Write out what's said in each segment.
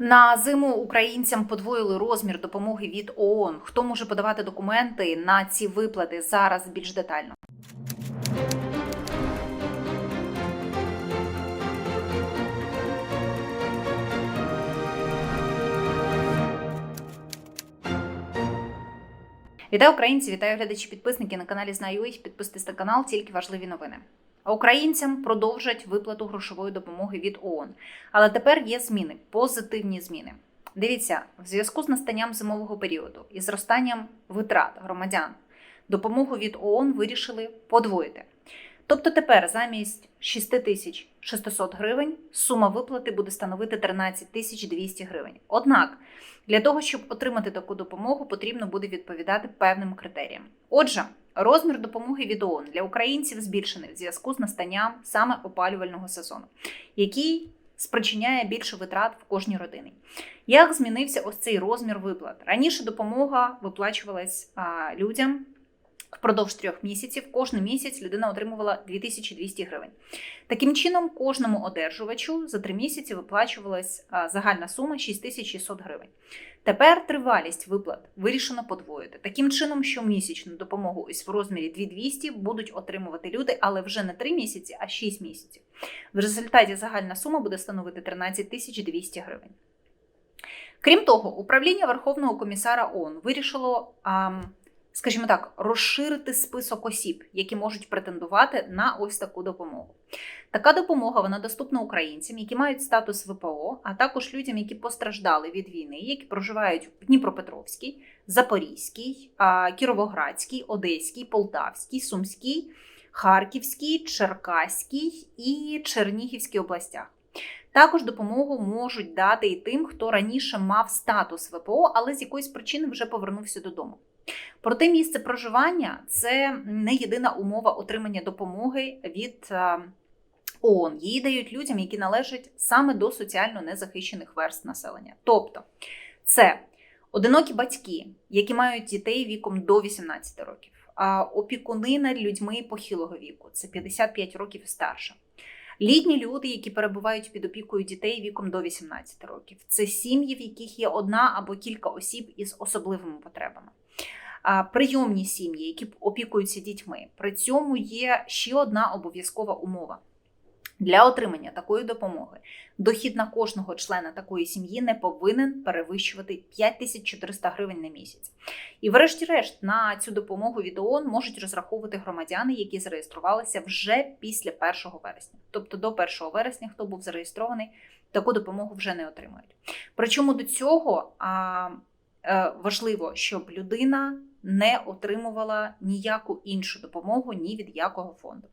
На зиму українцям подвоїли розмір допомоги від ООН. Хто може подавати документи на ці виплати зараз більш детально? Вітаю українці, вітаю глядачі, підписники на каналі Знаю їх. Підписуйтесь на канал, тільки важливі новини. А українцям продовжать виплату грошової допомоги від ООН. Але тепер є зміни, позитивні зміни. Дивіться, в зв'язку з настанням зимового періоду і зростанням витрат громадян допомогу від ООН вирішили подвоїти. Тобто тепер замість 6600 гривень сума виплати буде становити 13200 гривень. Однак для того, щоб отримати таку допомогу, потрібно буде відповідати певним критеріям. Отже, розмір допомоги від ООН для українців збільшений в зв'язку з настанням саме опалювального сезону, який спричиняє більше витрат в кожній родині. Як змінився ось цей розмір виплат? Раніше допомога виплачувалась а, людям впродовж трьох місяців. Кожен місяць людина отримувала 2200 гривень. Таким чином, кожному одержувачу за три місяці виплачувалась загальна сума 6600 гривень. Тепер тривалість виплат вирішено подвоїти. Таким чином, щомісячну допомогу ось в розмірі 2200 будуть отримувати люди, але вже не 3 місяці, а 6 місяців. В результаті загальна сума буде становити 13 200 гривень. Крім того, управління Верховного комісара ООН вирішило, а, скажімо так, розширити список осіб, які можуть претендувати на ось таку допомогу. Така допомога вона доступна українцям, які мають статус ВПО, а також людям, які постраждали від війни, які проживають в Дніпропетровській, Запорізькій, Кіровоградській, Одеській, Полтавській, Сумській, Харківській, Черкаській і Чернігівській областях. Також допомогу можуть дати і тим, хто раніше мав статус ВПО, але з якоїсь причини вже повернувся додому. Проте місце проживання це не єдина умова отримання допомоги від е, ООН. Її дають людям, які належать саме до соціально незахищених верст населення. Тобто, це одинокі батьки, які мають дітей віком до 18 років, опікуни над людьми похилого віку це 55 років старше. Літні люди, які перебувають під опікою дітей віком до 18 років, це сім'ї, в яких є одна або кілька осіб із особливими потребами. Прийомні сім'ї, які опікуються дітьми. При цьому є ще одна обов'язкова умова. Для отримання такої допомоги дохід на кожного члена такої сім'ї не повинен перевищувати 5400 гривень на місяць. І, врешті-решт, на цю допомогу від ООН можуть розраховувати громадяни, які зареєструвалися вже після 1 вересня. Тобто до 1 вересня, хто був зареєстрований, таку допомогу вже не отримають. Причому до цього а, е, важливо, щоб людина не отримувала ніяку іншу допомогу ні від якого фонду.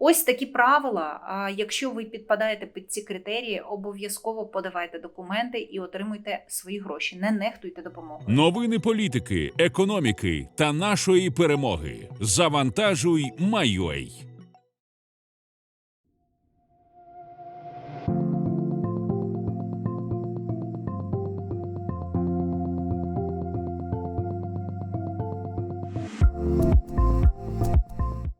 Ось такі правила. Якщо ви підпадаєте під ці критерії, обов'язково подавайте документи і отримуйте свої гроші. Не нехтуйте допомогу. Новини політики, економіки та нашої перемоги. Завантажуй, Майой.